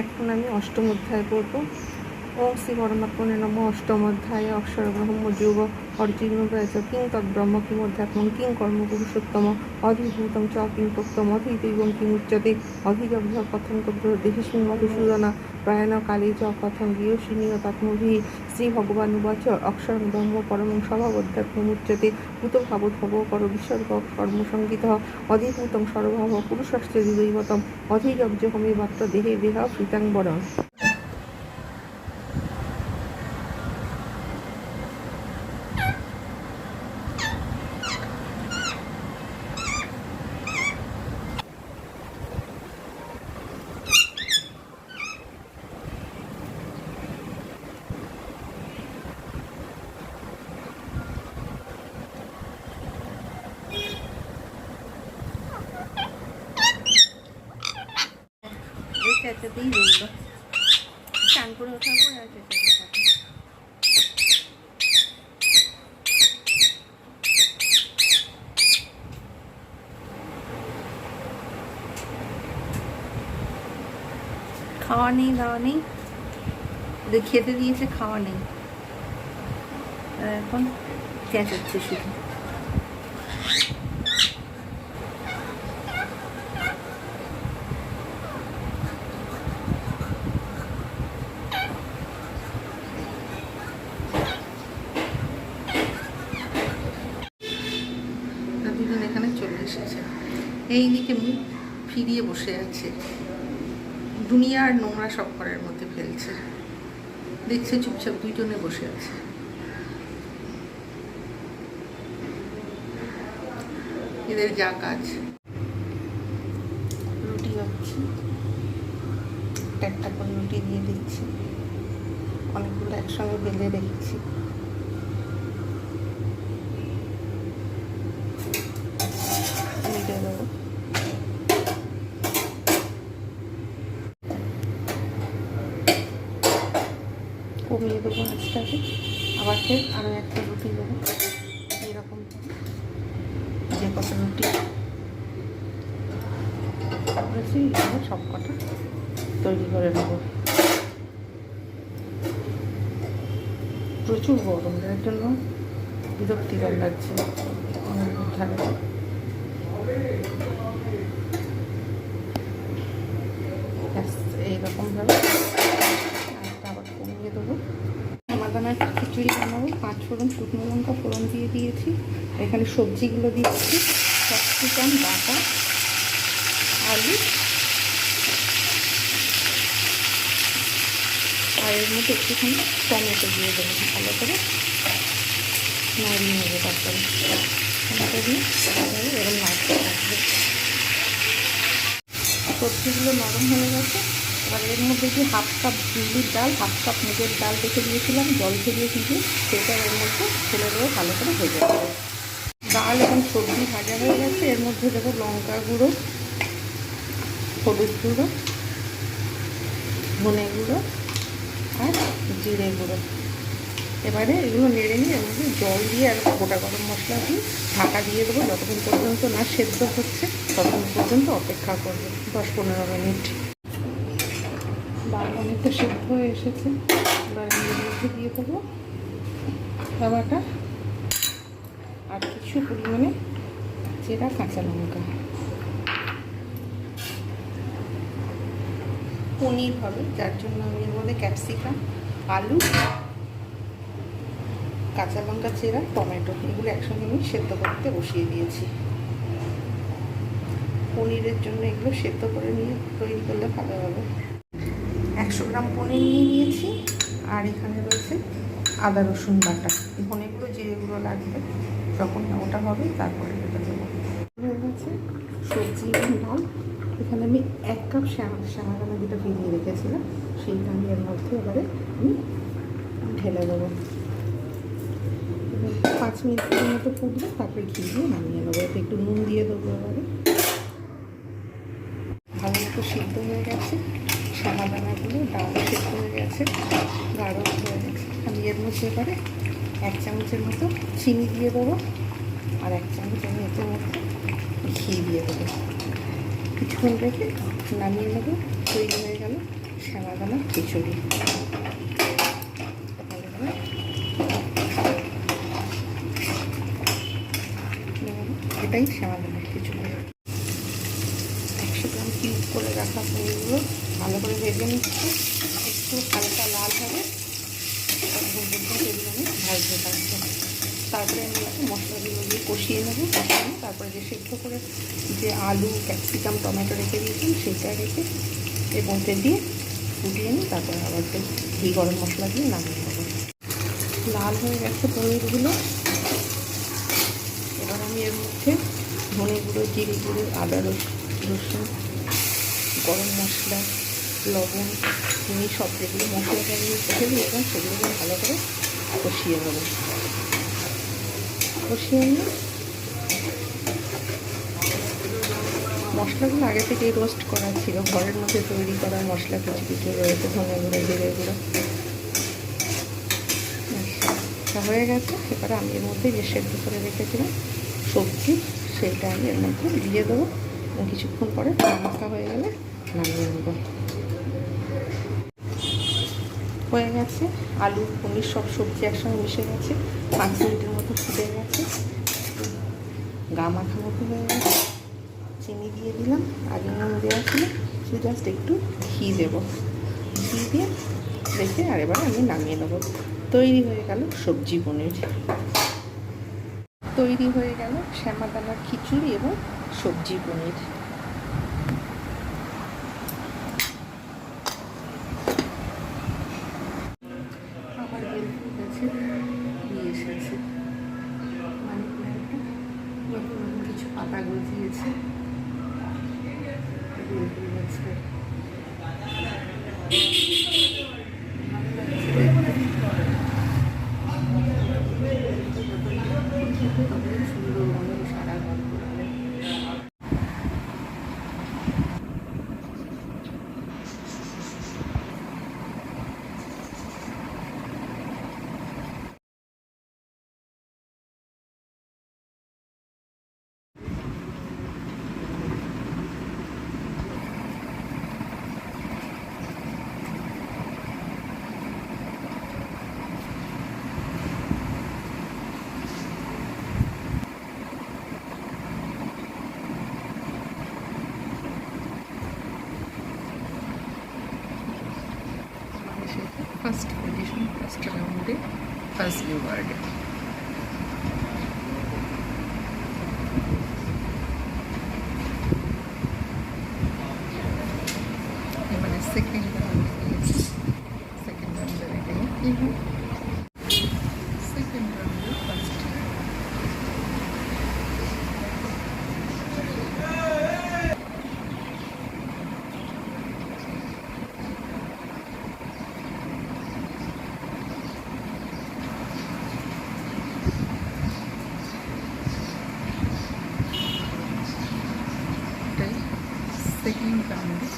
এখন আমি অষ্টম অধ্যায় পড়ব। ওম শ্রী পরমাত্মনে নম অষ্টম অধ্যায় অক্ষর ব্রহ্ম যুগ অর্জুন ব্রজ কিং কিং অধ্যাত্মন কিং কর্ম পুরুষোত্তম অধিভূতম চ, কিং প্রক্তম অধিদৈবম কিং উচ্যতে অধিগভ্য কথন কব্র দেহিস্মিন মধুসূদনা প্রয়াণ কালে চ, কথন গৃহসিনীয় তত্মভি, শ্রী ভগবান উবাচ, অক্ষরং ব্রহ্ম, পরমং স্বভাব অধ্যাত্মমুচ্যতে ভূত ভাবোদ্ভব কর বিসর্গ কর্মসঙ্গীত অধিভূতং সর্বভাব পুরুষশ্চ দৈবতম অধিগব্য হমে মাত্র দেহে দেহ ফিতাঙ্বরম এই রইল করে ওঠার আর খাওয়া নেই দাওয়া নেই। খেতে দিয়েছে খাওয়া নেই। এখন শুধু ওরা দুজন এখানে চলে এসেছে এই দিকে মুখ ফিরিয়ে বসে আছে। দুনিয়ার নোংরা সব ঘরের মধ্যে ফেলছে। দেখছে চুপচাপ দুইজনে বসে আছে। এদের যা কাজ। রুটি একটা একটা করে রুটি দিয়ে দিচ্ছি। অনেকগুলো একসঙ্গে বেলে রেখেছি আমি দিয়ে দেবো কমিয়ে দেবো আঁচটাকে আবার ফের আরও একটা রুটি দেবো। এরকম যে কটা রুটি। সব কটা তৈরি করে নেব। প্রচুর গরম, যার জন্য বিরক্তিকর লাগছে। এইরকমভাবে আরেকটা আবার কমিয়ে দেবো খিচুড়ি বানাবো, পাঁচ ফোড়ন শুকনো লঙ্কা ফোড়ন দিয়ে দিয়েছি এখানে সবজিগুলো দিচ্ছি ক্যাপসিকাম, বাটা, আলু, আর এর মধ্যে একটুখানি টমেটো দিয়ে দেবো, ভালো করে নাড়িয়ে নেব তারপরে। টমেটো দিয়ে এরকম নাড়তে সবজিগুলো নরম হয়ে গেছে। এবার এর মধ্যে যে হাফ কাপ বিউলির ডাল হাফ কাপ মুগের ডাল রেখে দিয়েছিলাম, জল ঝরিয়ে কিন্তু সেটা এর মধ্যে ফেলে দেবো, ভালো করে ভেজে দেবো ডাল এবং সবজি ভাজা হয়ে গেছে, এর মধ্যে দেবো লঙ্কা গুঁড়ো, হলুদ গুঁড়ো, ধনে গুঁড়ো আর জিরে গুঁড়ো। এবারে এগুলো নেড়ে নিয়ে এর মধ্যে জল দিয়ে আর গোটা গরম মশলা দিয়ে ঢাকা দিয়ে দেবো, যতক্ষণ পর্যন্ত না সেদ্ধ হচ্ছে, ততক্ষণ পর্যন্ত অপেক্ষা করব, দশ পনেরো মিনিট। ডাল অনেকটা সেদ্ধ হয়ে এসেছে। এবার মধ্যে দিয়ে দেবো খাবারটা আর কিছু পরিমাণে চেরা কাঁচা লঙ্কা। পনির হবে, যার জন্য আমি এর ক্যাপসিকাম, আলু, কাঁচা লঙ্কা চেরা, টমেটো এগুলো একসঙ্গে আমি সেদ্ধ করতে বসিয়ে দিয়েছি। পনিরের জন্য এগুলো সেদ্ধ করে নিয়ে তৈরি করলে ভালো হবে। একশো গ্রাম পনির নিয়ে নিয়েছি। আর এখানে রয়েছে আদা রসুন বাটা। এই পনিরগুলো যেগুলো লাগবে যখন ওটা হবে তারপরে এটা দেবো। সবজি ডাল। এখানে আমি এক কাপ শ্যামাদানা যেটা ভিজিয়ে রেখেছিলাম, সেইটা আমি এর মধ্যে এবারে আমি ঢেলে দেবো। পাঁচ মিনিটের মতো ফুটবে, তারপরে ঘি দিয়ে নামিয়ে নেব। এতে একটু নুন দিয়ে দেবো এবারে। ভালো মতো সিদ্ধ হয়ে গেছে। শ্যামাদানাগুলো ডাল সিদ্ধ হয়ে গেছে গাঢ় হয়ে গেছে আমি এর মধ্যে এবারে এক চামচের মতো চিনি দিয়ে দেবো আর এক চামচ আমি এতে মধ্যে ঘি দিয়ে দেবো কিছুক্ষণ রেখে নামিয়ে নেব তৈরি হয়ে গেল। শ্যামাদানা খিচুড়ি ভালো করে এটাই শ্যামাদানা খিচুড়ি একশো গ্রাম কিউব করে রাখা পনিরগুলো ভালো করে ভেজে নিচ্ছে। একটু হালকা লাল হবে। এগুলো আমি ভাজতে থাকব তারপরে আমি একটু মশলাগুলো দিয়ে কষিয়ে নেব, কষিয়ে তারপরে যে সেদ্ধ করে যে আলু, ক্যাপসিকাম, টমেটো রেখে দিয়েছিলাম, সেটা রেখে এর মধ্যে দিয়ে ফুটিয়ে নিই তারপরে আবার ঘি গরম মশলা দিয়ে নামিয়ে নেব। লাল হয়ে গেছে পনিরগুলো। এবার আমি এর মধ্যে ধনে গুঁড়ো, জিরে গুঁড়ো, আদা রস- রসুন, গরম মশলা লবণ, চিনি সব যেগুলো মশলাটা আমি রেখে এবং সেগুলো ভালো করে কষিয়ে নেব। কষিয়ে নিয়ে মশলাগুলো আগে থেকেই রোস্ট করা ছিল। ঘরের মধ্যে তৈরি করা মশলা কিছু কিছু রয়েছে, ধনে গুঁড়ো, জিরে গুঁড়ো। হয়ে গেছে। এবারে আমি এর মধ্যে যে সেদ্ধ করে রেখেছিলাম সবজি সেইটা আমি এর মধ্যে দিয়ে দেবো। কিছুক্ষণ পরে মাখা হয়ে গেলে নামিয়ে নেব। হয়ে গেছে। আলু, পনির সব সবজি একসঙ্গে মিশে গেছে। পাঁচ মিনিটের মতো ফুটে গেছে। গা মাখা মতো হয়ে গেছে। চিনি দিয়ে দিলাম। আগে নুন দেওয়া ছিল। শুধু জাস্ট একটু ঘি দেবো। ঘি দিয়ে রেখে আর এবার আমি নামিয়ে নেব। তৈরি হয়ে গেল সবজি পনির। তৈরি হয়ে গেল শ্যামাদানার খিচুড়ি এবং সবজি পনির। গজিয়েছে ফার্স্ট পজিশন ফার্স্ট রাউন্ডে ফার্স্ট রিওয়ার্ডে এবারে সেকেন্ড রাউন্ডে সেকেন্ড রাউন্ডে রেখে সেকেন্ড রাউন্ডে ফার্স্ট এটাই সেকেন্ড রাউন্ডে